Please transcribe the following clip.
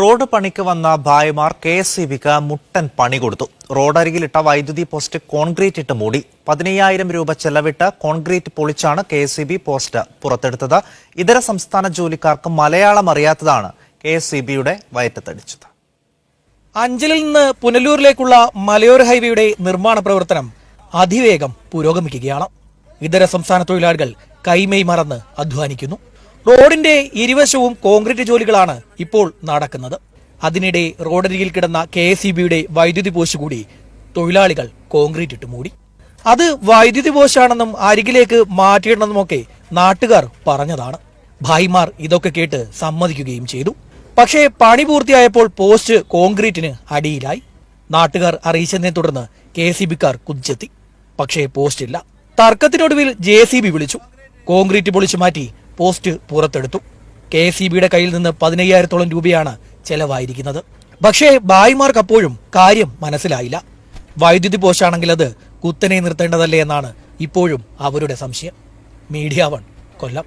Road പണിക്ക് വന്ന ഭായിമാർ K S C മുട്ടൻ പണി കൊടുത്തു. റോഡരികിലിട്ട വൈദ്യുതി പോസ്റ്റ് കോൺക്രീറ്റ് ഇട്ട് മൂടി. പതിനയ്യായിരം രൂപ ചെലവിട്ട് concrete പൊളിച്ചാണ് K S C B post പുറത്തെടുത്തത്. ഇതര സംസ്ഥാന ജോലിക്കാർക്ക് മലയാളം അറിയാത്തതാണ് കെ എസ് സി ബിയുടെ വയറ്റത്തടിച്ചത്. അഞ്ചലിൽ നിന്ന് പുനലൂരിലേക്കുള്ള മലയോര ഹൈവേയുടെ നിർമ്മാണ പ്രവർത്തനം അതിവേഗം പുരോഗമിക്കുകയാണ്. ഇതര സംസ്ഥാന തൊഴിലാളികൾ കൈമൈ മറന്ന് അധ്വാനിക്കുന്നു. റോഡിന്റെ ഇരുവശവും കോൺക്രീറ്റ് ജോലികളാണ് ഇപ്പോൾ നടക്കുന്നത്. അതിനിടെ റോഡരികിൽ കിടന്ന കെ എസ് ഇ ബിയുടെ വൈദ്യുതി പോസ്റ്റ് കൂടി തൊഴിലാളികൾ കോൺക്രീറ്റ് ഇട്ട് മൂടി. അത് വൈദ്യുതി പോസ്റ്റാണെന്നും അരികിലേക്ക് മാറ്റിയിടണമെന്നുമൊക്കെ നാട്ടുകാർ പറഞ്ഞതാണ്. ഭായിമാർ ഇതൊക്കെ കേട്ട് സമ്മതിക്കുകയും ചെയ്തു. പക്ഷേ പണി പൂർത്തിയായപ്പോൾ പോസ്റ്റ് കോൺക്രീറ്റിന് അടിയിലായി. നാട്ടുകാർ അറിയിച്ചതിനെ തുടർന്ന് കെ സി ബിക്കാർ കുതിച്ചെത്തി. പക്ഷേ പോസ്റ്റില്ല. തർക്കത്തിനൊടുവിൽ ജെ സി ബി വിളിച്ചു. കോൺക്രീറ്റ് പൊളിച്ചു മാറ്റി പോസ്റ്റ് പുറത്തെടുത്തു. കെ എസ് സി ബിയുടെ കയ്യിൽ നിന്ന് പതിനയ്യായിരത്തോളം രൂപയാണ് ചെലവായിരിക്കുന്നത്. പക്ഷേ ഭായിമാർക്ക് അപ്പോഴും കാര്യം മനസ്സിലായില്ല. വൈദ്യുതി പോസ്റ്റാണെങ്കിൽ അത് കുത്തനെ നിർത്തേണ്ടതല്ലേ എന്നാണ് ഇപ്പോഴും അവരുടെ സംശയം. Media one Kollam.